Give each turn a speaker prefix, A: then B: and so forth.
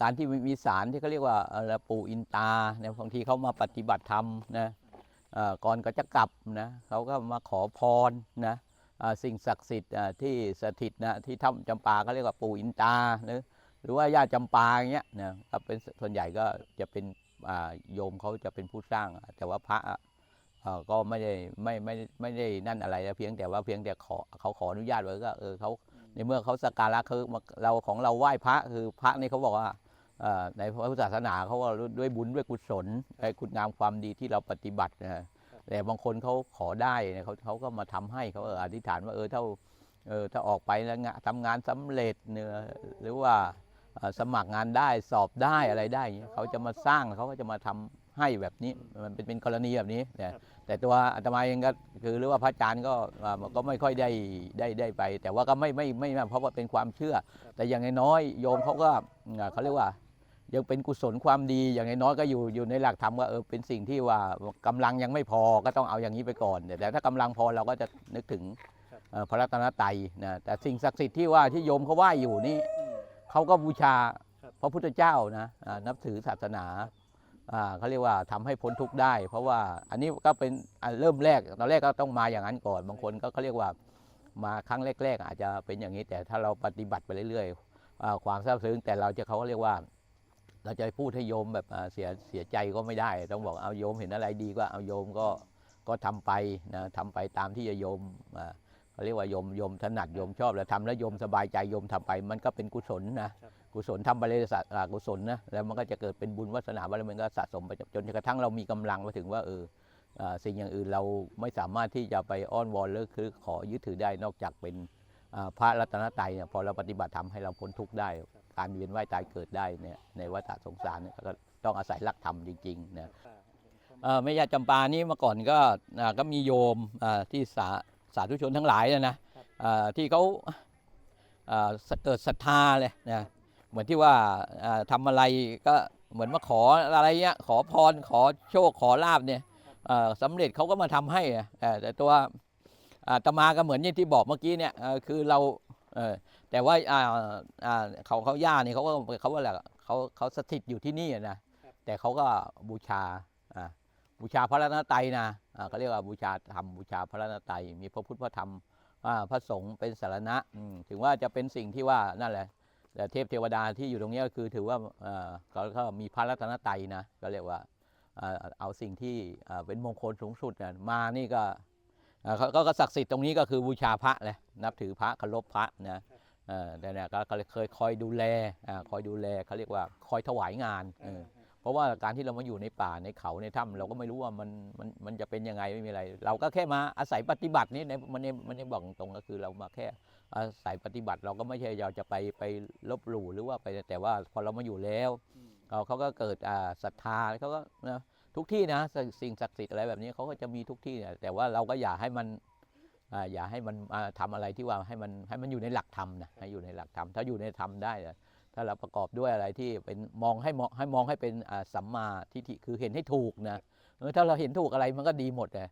A: การที่มีสารที่เขาเรียกว่าอะไรปู่อินตาเนี่ยบางทีเขามาปฏิบัติธรรมนะก่อนก็จะกลับนะเขาก็มาขอพรนะสิ่งศักดิ์สิทธิ์ที่สถิตนะที่ถ้ำจำปาเขาเรียกว่าปู่อินตาหรือหรือว่าญาติจำปาอย่างเงี้ยนะก็เป็นส่วนใหญ่ก็จะเป็นโยมเขาจะเป็นผู้สร้าง แต่ว่าพระก็ไม่ได้ไม่ไม่ไม่ได้นั่นอะไรนะเพียงแต่ว่าเพียงแต่ขอเขาขออนุญาตไว้ก็เออเขาในเมื่อเขาสักการะคือเราของเราไหว้พระคือพระนี่เขาบอกว่า ในพระพุทธศาสนาเขาว่าด้วยบุญด้วยกุศลไอ้คุณงามความดีที่เราปฏิบัตินะแต่บางคนเขาขอได้เนี่ยเขาเขาก็มาทำให้เขาเออธิษฐานว่าเออถ้าเออถ้าออกไปแล้วทำงานสำเร็จเนี่ยหรือว่าสมัครงานได้สอบได้อะไรได้เงี้ยเขาจะมาสร้างเขาก็จะมาทำให้แบบนี้มันเป็นเป็นกรณีแบบนี้เนี่แต่ตัวอาตมาเองก็คือหรือว่าพระอาจารย์ก็ก็ไม่ค่อยได้ได้ได้ไป แต่ว่าก็ไม่ไม่ไม่เพราะว่าเป็นความเชื่อ แต่อย่างน้อยโยมเขาก็เขาเรียกว่า ยังเป็นกุศลความดีอย่างน้อยๆก็อยู่อยู่ในหลักธรรมว่าเออเป็นสิ่งที่ว่ากำลังยังไม่พอก็ต้องเอาอย่างนี้ไปก่อนแต่ถ้ากำลังพอเราก็จะนึกถึงเอ่อพระรัตนตรัยนะแต่สิ่งศักดิ์สิทธิ์ที่ว่าที่โยมเขาไหว้อยู่นี่
B: อืม
A: เขาก็บูชา
B: ครับ
A: พระพุทธเจ้านะอ่านับถือศาสนาอ่าเขาเรียกว่าทำให้พ้นทุกข์ได้ เพราะว่าอันนี้ก็เป็นอ่าเริ่มแรกตอนแรกก็ต้องมาอย่างนั้นก่อน บางคนก็เขาเรียกว่ามาครั้งแรก ๆ อาจจะเป็นอย่างนี้แต่ถ้าเราปฏิบัติไปเรื่อยๆอ่าความซาบซึ้งแต่เราจะเขาเรียกว่า เราจะพูดให้โยมแบบอ่าเสียเสียใจก็ไม่ได้ ต้องบอกเอาโยมเห็นอะไรดีก็เอาโยมก็ก็ทำไปนะทำไปตามที่โยมอ่าเขาเรียกว่าโยมโยมถนัดโยมชอบแล้วทำแล้วโยมสบายใจโยมทำไป มันก็เป็นกุศลนะ
B: ครับ
A: กุศลทำไปเลยสะอ่ากุศลนะแล้วมันก็จะเกิดเป็นบุญวาสนาบารมีก็สะสมไปจนกระทั่งเรามีกำลังมาถึงว่าเอออ่าสิ่งอย่างอื่นเราไม่สามารถที่จะไปอ้อนวอนหรือคือขอยึดถือได้นอกจากเป็นอ่า พระรัตนตรัยเนี่ยพอเราปฏิบัติทำให้เราพ้นทุกข์ได้ การเวียนว่ายตายเกิดได้เนี่ยในวัฏสงสารเนี่ยก็ต้องอาศัยหลักธรรมจริงๆนะแม่ยาจำปานี่เมื่อก่อนก็ก็มีโยมที่สาสาธุชนทั้งหลายนะนะที่เขาเกิดศรัทธาเลยนะเหมือนที่ว่าอ่าทำอะไรก็เหมือนมาขออะไรเงี้ยขอพรขอโชคขอลาบเนี่ยสำเร็จเขาก็มาทำให้แต่ตัว ตมาก็เหมือนอย่างที่บอกเมื่อกี้เนี่ยคือเราเออแต่ว่าอ่าอ่าเขาเขาย่านี่เขาก็เขาว่าอะไรอะเขาเขาสถิตอยู่ที่นี่นะแต่เขาก็บูชาอ่าบูชาพระรัตนตรัยนะอ่าเขาเรียกว่าบูชาธรรมบูชาพระรัตนตรัยมีพระพุทธพระธรรมอ่าพระสงฆ์เป็นสารณะอืมถึงว่าจะเป็นสิ่งที่ว่านั่นแหละแต่เทพเทวดาที่อยู่ตรงนี้ก็คือถือว่าอ่าเขาเขามีพระรัตนตรัยนะก็เรียกว่าอ่าเอาสิ่งที่อ่าเป็นมงคลสูงสุดนะมานี่ก็ เขาเขาก็ศักดิ์สิทธิ์ตรงนี้ก็คือบูชาพระเลยนับถือพระเคารพพระนะเออแต่เนี่ยก็ก็เลยเคยคอยดูแลอ่าคอยดูแลเขาเรียกว่าคอยถวายงานเออเพราะว่าการที่เรามาอยู่ในป่าในเขาในถ้ำเราก็ไม่รู้ว่ามันมันมันจะเป็นยังไงไม่มีอะไร เราก็แค่มาอาศัยปฏิบัตินี่ในมันในมันในบอกตรงก็คือเรามาแค่อาศัยปฏิบัติเราก็ไม่ใช่เราจะไปไปลบหลู่หรือว่าไปแต่ว่าพอเรามาอยู่แล้ว
B: อืม
A: เขาเขาก็เกิดอ่าศรัทธาเขาก็นะ ทุกที่นะสิ่งสิ่งศักดิ์สิทธิ์อะไรแบบนี้เขาก็จะมีทุกที่นะแต่ว่าเราก็อย่าให้มันอ่าอย่าให้มันอ่าทำอะไรที่ว่าให้มันให้มันอยู่ในหลักธรรมนะให้อยู่ในหลักธรรมถ้าอยู่ในธรรมได้นะถ้าเราประกอบด้วยอะไรที่เป็นมองให้มองให้มองให้เป็นสัมมาทิฏฐิคือเห็นให้ถูกนะถ้าเราเห็นถูกอะไรมันก็ดีหมดเลย